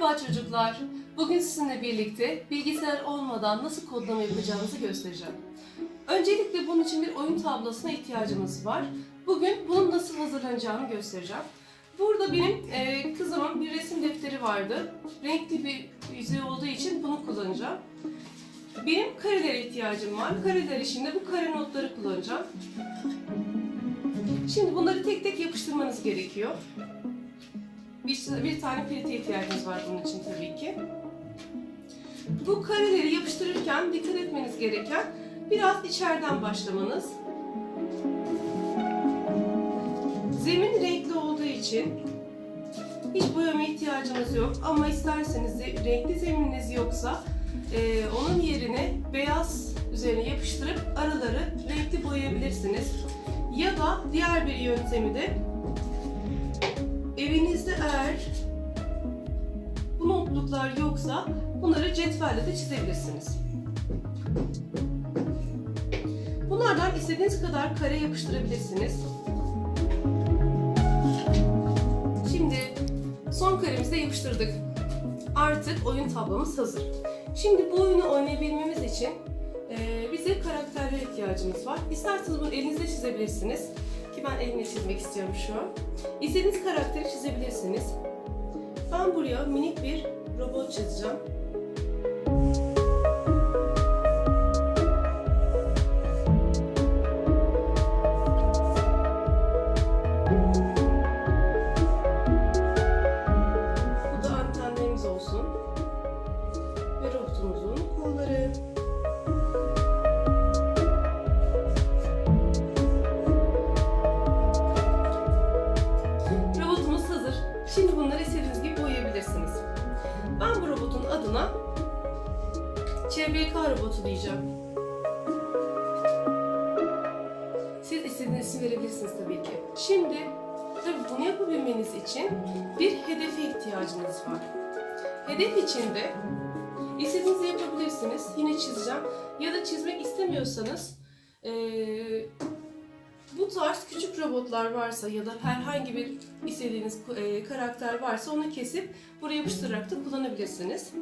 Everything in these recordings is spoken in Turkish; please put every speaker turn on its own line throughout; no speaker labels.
Merhaba çocuklar. Bugün sizinle birlikte bilgisayar olmadan nasıl kodlama yapacağımızı göstereceğim. Öncelikle bunun için bir oyun tablosuna ihtiyacımız var. Bugün bunun nasıl hazırlanacağını göstereceğim. Burada benim e, kızımın bir resim defteri vardı. Renkli bir yüzey olduğu için bunu kullanacağım. Benim karelere ihtiyacım var. Kareler için de bu kare notları kullanacağım. Şimdi bunları tek tek yapıştırmanız gerekiyor. Bir, bir tane pilite ihtiyacınız var bunun için tabii ki. Bu kareleri yapıştırırken dikkat etmeniz gereken biraz içeriden başlamanız. Zemin renkli olduğu için hiç boyama ihtiyacınız yok ama isterseniz renkli zemininiz yoksa e, onun yerine beyaz üzerine yapıştırıp araları renkli boyayabilirsiniz. Ya da diğer bir yöntemi de evinizde eğer bu notluklar yoksa bunları cetvelle de çizebilirsiniz. Bunlardan istediğiniz kadar kare yapıştırabilirsiniz. Şimdi son karemizi de yapıştırdık. Artık oyun tablomuz hazır. Şimdi bu oyunu oynayabilmemiz için bize karakterlere ihtiyacımız var. İsterseniz bunu elinizle çizebilirsiniz. Ki ben elimle çizmek istiyorum şu an. İstediğiniz karakteri çizebilirsiniz. Ben buraya minik bir robot çizeceğim. Şimdi bunları istediğiniz gibi boyayabilirsiniz. Ben bu robotun adına CBK robotu diyeceğim. Siz istediğiniz isim verebilirsiniz tabii ki. Şimdi tabii bunu yapabilmeniz için bir hedefe ihtiyacınız var. Hedef için de istediğinizi yapabilirsiniz. Yine çizeceğim. Ya da çizmek istemiyorsanız eee bu tarz küçük robotlar varsa ya da herhangi bir istediğiniz e, karakter varsa onu kesip buraya yapıştırarak da kullanabilirsiniz.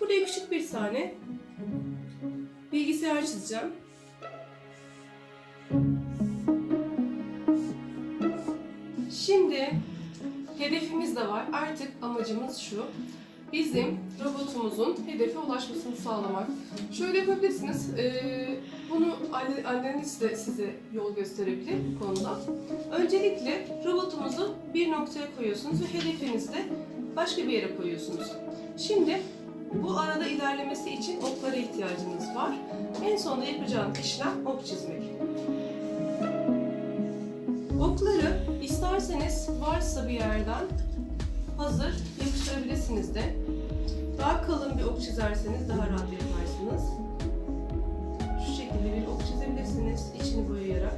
Buraya küçük bir tane bilgisayar çizeceğim. Şimdi hedefimiz de var. Artık amacımız şu. Bizim robotumuzun hedefe ulaşmasını sağlamak. Şöyle yapabilirsiniz. Ee, bunu anne- anneniz de size yol gösterebilir bu konuda. Öncelikle robotumuzu bir noktaya koyuyorsunuz ve hedefinizi de başka bir yere koyuyorsunuz. Şimdi bu arada ilerlemesi için oklara ihtiyacınız var. En sonunda yapacağınız işlem ok çizmek. Okları isterseniz varsa bir yerden hazır yapıştırabilirsiniz de. Daha kalın bir ok çizerseniz daha rahat yaparsınız. Şu şekilde bir ok çizebilirsiniz içini boyayarak.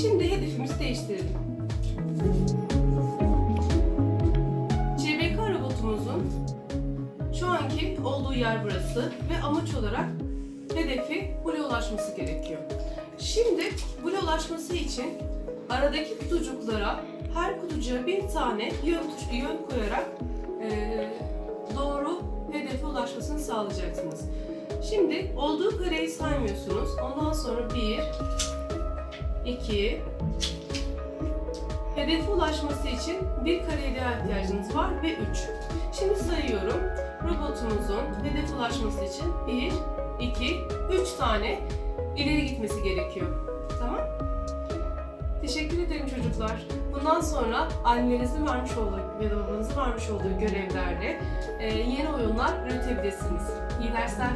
Şimdi hedefimizi değiştirelim. CBK robotumuzun şu anki olduğu yer burası ve amaç olarak hedefi buraya ulaşması gerekiyor. Şimdi buraya ulaşması için aradaki kutucuklara her kutucuğa bir tane yön, yön koyarak eee, doğru hedefe ulaşmasını sağlayacaksınız. Şimdi olduğu kareyi saymıyorsunuz. Ondan sonra 1, 2, hedefe ulaşması için bir kareye daha ihtiyacınız var ve 3. Şimdi sayıyorum. Robotumuzun hedefe ulaşması için 1, 2, 3 tane ileri gitmesi gerekiyor. Tamam? Teşekkür ederim çocuklar. Bundan sonra annenizin vermiş olduğu ya da babanızın vermiş olduğu görevlerle yeni oyunlar üretebilirsiniz. İyi dersler.